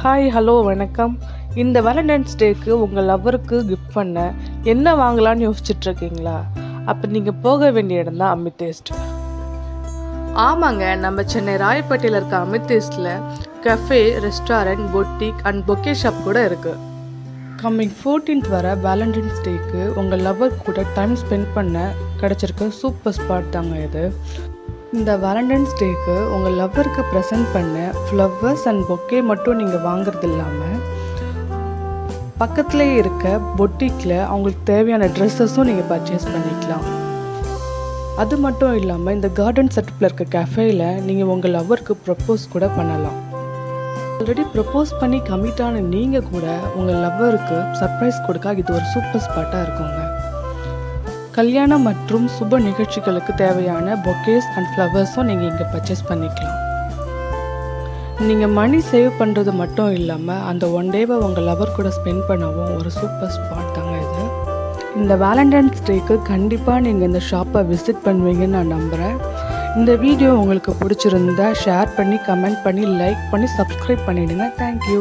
Hi hello வணக்கம். இந்த Valentine's டேக்கு உங்கள் லவ்வருக்கு கிஃப்ட் பண்ண என்ன வாங்கலாம்னு யோசிச்சுட்ருக்கீங்களா? அப்போ நீங்கள் போக வேண்டிய இடம் தான் அமித்தேஸ்ட் ஆமாங்க நம்ம சென்னை ராயப்பேட்டையில் இருக்க அமித்தேஸ்டில் cafe restaurant boutique and bouquet shop கூட இருக்குது கம்மிங் ஃபோர்டீன்த் வர வேலண்டைன்ஸ் டேக்கு உங்கள் லவ்வர் கூட டைம் ஸ்பெண்ட் பண்ண கிடச்சிருக்க சூப்பர் ஸ்பாட் தாங்க இது. இந்த வேலண்டைன்ஸ் டேக்கு உங்கள் லவ்வருக்கு ப்ரெசென்ட் பண்ண ஃப்ளவர்ஸ் அண்ட் பொக்கே மட்டும் நீங்கள் வாங்குறது இல்லாமல் பக்கத்துலேயே இருக்க பொட்டிக்கில் அவங்களுக்கு தேவையான ட்ரெஸ்ஸஸும் நீங்கள் பர்ச்சேஸ் பண்ணிக்கலாம். அது மட்டும் இல்லாமல் இந்த கார்டன் செட்டப்பில் இருக்க கஃபேயில் நீங்கள் உங்கள் லவ்வருக்கு ப்ரப்போஸ் கூட பண்ணலாம். ஆல்ரெடி ப்ரப்போஸ் பண்ணி கமிட்டான நீங்கள் கூட உங்கள் லவ்வருக்கு சர்ப்ரைஸ் கொடுக்க இது ஒரு சூப்பர் ஸ்பாட்டாக இருக்குங்க. கல்யாணம் மற்றும் சுப நிகழ்ச்சிகளுக்கு தேவையான பொக்கேஸ் அண்ட் ஃப்ளவர்ஸும் நீங்கள் இங்கே பர்ச்சேஸ் பண்ணிக்கலாம். நீங்கள் மணி சேவ் பண்ணுறது மட்டும் இல்லாமல் அந்த ஒன் டேவை உங்கள் லவர் கூட ஸ்பெண்ட் பண்ணவும் ஒரு சூப்பர் ஸ்பாட் தாங்க இது. இந்த வேலண்டைன்ஸ் டேக்கு கண்டிப்பாக நீங்கள் இந்த ஷாப்பை விசிட் பண்ணுவீங்கன்னு நான் நம்புகிறேன் இந்த வீடியோ உங்களுக்கு பிடிச்சிருந்தா ஷேர் பண்ணி கமெண்ட் பண்ணி லைக் பண்ணி சப்ஸ்கிரைப் பண்ணிவிடுங்க தேங்க்யூ